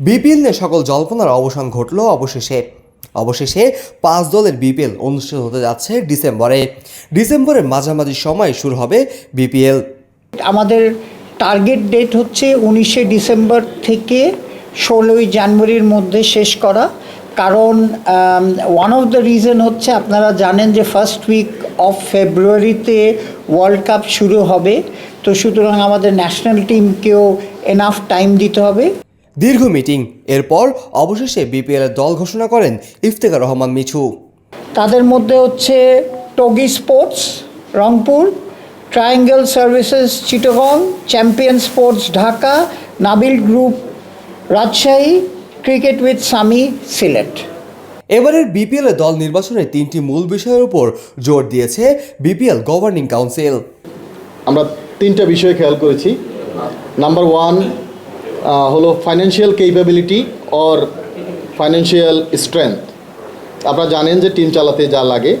BPL নিয়ে সকল জল্পনার অবসান ঘটল অবশেষে। অবশেষে পাঁচ দলের বিপিএল অনুষ্ঠিত হতে যাচ্ছে ডিসেম্বরে। ডিসেম্বরের মাঝামাঝি সময় শুরু হবে বিপিএল। আমাদের টার্গেট ডেট হচ্ছে উনিশে ডিসেম্বর থেকে ষোলোই জানুয়ারির মধ্যে শেষ করা। কারণ ওয়ান অফ দ্য রিজন হচ্ছে আপনারা জানেন যে ফার্স্ট উইক অফ ফেব্রুয়ারিতে ওয়ার্ল্ড কাপ শুরু হবে। তো সুতরাং আমাদের ন্যাশনাল টিমকেও এনাফ টাইম দিতে হবে। দীর্ঘ মিটিং। এরপর অবশেষে বিপিএল এর দল ঘোষণা করেন ইফতেখার রহমান মিছু তাদের মধ্যে হচ্ছে Toggi sports Rangpur triangle services Chittagong champion sports Dhaka Nabil group Rajshahi cricket with Sami Sylhet. এবারের বিপিএল এর দল নির্বাচনে তিনটি মূল বিষয়ের উপর জোর দিয়েছে বিপিএল গভর্নিং কাউন্সিল। আমরা তিনটা বিষয় খেয়াল করেছি। নাম্বার ওয়ান হলো financial capability or financial strength আপনারা জানেন যে টিম চালাতে যা লাগে,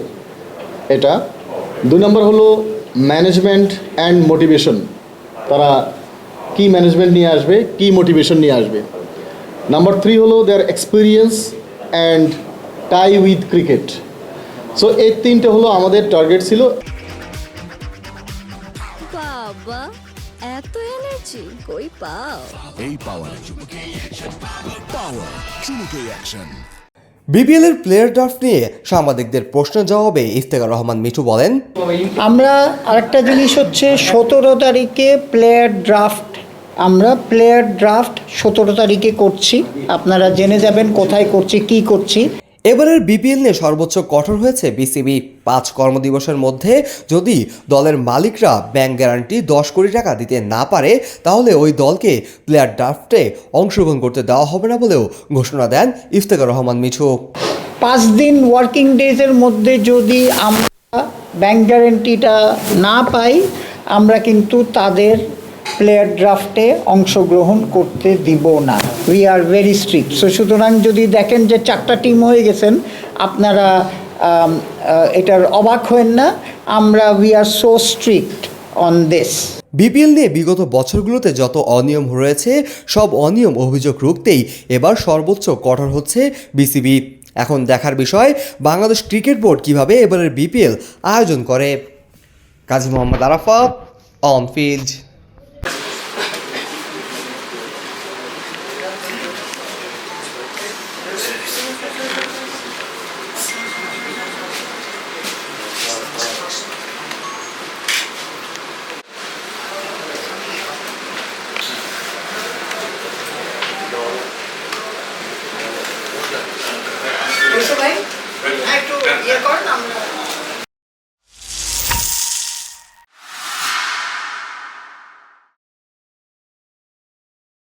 এটা। দুই নম্বর হলো ম্যানেজমেন্ট অ্যান্ড মোটিভেশন তারা কি ম্যানেজমেন্ট নিয়ে আসবে, কি মোটিভেশন নিয়ে আসবে। নাম্বার থ্রি হলো their experience and tie with cricket so এই তিনটে হলো আমাদের টার্গেট ছিল। বাবা। এত এনার্জি কই পাও? এই পাওয়ার পাওয়ার চুমুকে অ্যাকশন বিপিএল এর প্লেয়ার ড্রাফট নিয়ে সাংবাদিকদের প্রশ্নের জবাবে ইফতেখার রহমান মিঠু বলেন আমরা আরেকটা জিনিস হচ্ছে সতেরো তারিখে প্লেয়ার ড্রাফট আমরা প্লেয়ার ড্রাফট সতেরো তারিখে করছি। আপনারা জেনে যাবেন কোথায় করছি কি করছি। এবারের বিপিএল নিয়ে সর্বোচ্চ কঠোর হয়েছে বিসিবি। পাঁচ কর্মদিবসের মধ্যে যদি দলের মালিকরা ব্যাংক গ্যারান্টি দশ কোটি টাকা দিতে না পারে, তাহলে ওই দলকে প্লেয়ার ড্রাফটে অংশগ্রহণ করতে দেওয়া হবে না বলেও ঘোষণা দেন ইফতেখার রহমান মিঠু। পাঁচ দিন ওয়ার্কিং ডেজের মধ্যে যদি আমরা ব্যাংক গ্যারেন্টিটা না পাই, আমরা কিন্তু তাদের প্লেয়ার ড্রাফটে অংশগ্রহণ করতে দিব না। We are very strict so সুতরাং যদি দেখেন যে চারটা টিম হয়ে গেছেন, আপনারা এটার অবাক হয়েন না। আমরা we are so strict on this BPL নিয়ে বিগত বছরগুলোতে যত অনিয়ম রয়েছে, সব অনিয়ম অভিযোগ রুখতেই এবার সর্বোচ্চ কঠোর হচ্ছে বিসিবি এখন দেখার বিষয়, বাংলাদেশ ক্রিকেট বোর্ড কীভাবে এবারের বিপিএল আয়োজন করে? কাজী মোহাম্মদ আরাফাত অন ফিল্ড সবাই একটু ইয়ে করেন আমরা